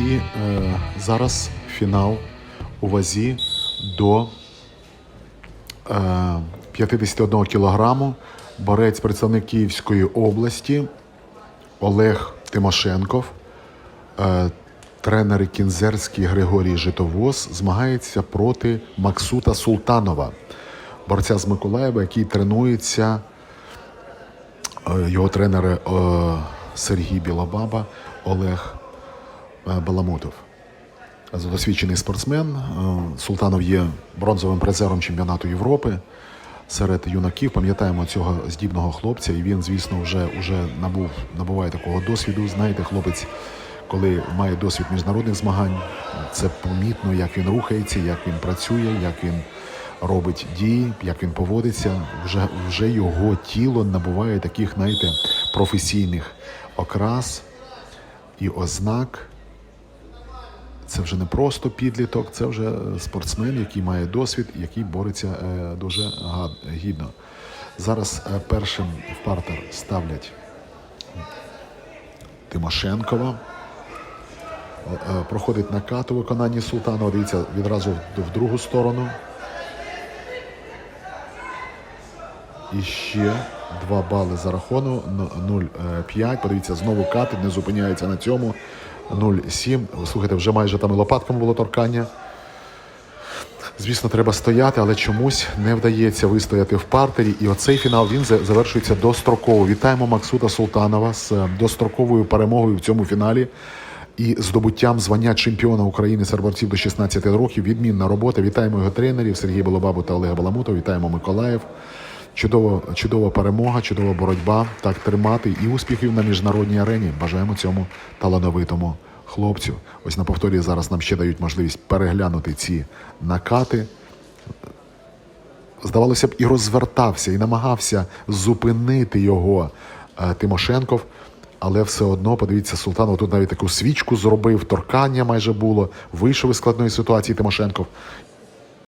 І е, зараз фінал у вазі до е, 51 кілограму. Борець представник Київської області Олег Тимошенков, е, тренер Кінзерський Григорій Житовоз змагається проти Максута Султанова, борця з Миколаєва, який тренується. Е, Його тренери е, Сергій Білобаба, Олег Баламутов. Досвідчений спортсмен. Е, Султанов є бронзовим призером чемпіонату Європи серед юнаків. Пам'ятаємо цього здібного хлопця, і він, звісно, вже, вже набув, набуває такого досвіду. Знаєте, хлопець, коли має досвід міжнародних змагань, це помітно, як він рухається, як він працює, як він робить дії, як він поводиться. Вже, вже його тіло набуває таких, знаєте, професійних окрас і ознак. Це вже не просто підліток, це вже спортсмен, який має досвід, який бореться е, дуже гідно. Зараз е, першим в партер ставлять Тимошенкова. Е, е, Проходить накат у виконанні Султанова. Дивіться відразу в, другу сторону. І ще 2 бали за рахунок 0,5. Подивіться, знову катить, не зупиняється на цьому. 0,7. Слухайте, вже майже там і лопатками було торкання. Звісно, треба стояти, але чомусь не вдається вистояти в партері. І оцей фінал він завершується достроково. Вітаємо Максута Султанова з е, достроковою перемогою в цьому фіналі і здобуттям звання чемпіона України серед борців до 16 років. Відмінна робота. Вітаємо його тренерів Сергія Балабабу та Олега Баламутова. Вітаємо Миколаїв. Чудова, чудова перемога, чудова боротьба. Так тримати і успіхів на міжнародній арені. Бажаємо цьому талановитому хлопцю. Ось на повторі зараз нам ще дають можливість переглянути ці накати. Здавалося б, і розвертався, і намагався зупинити його е, Тимошенков. Але все одно, подивіться, Султанов тут навіть таку свічку зробив, торкання майже було, вийшов із складної ситуації Тимошенков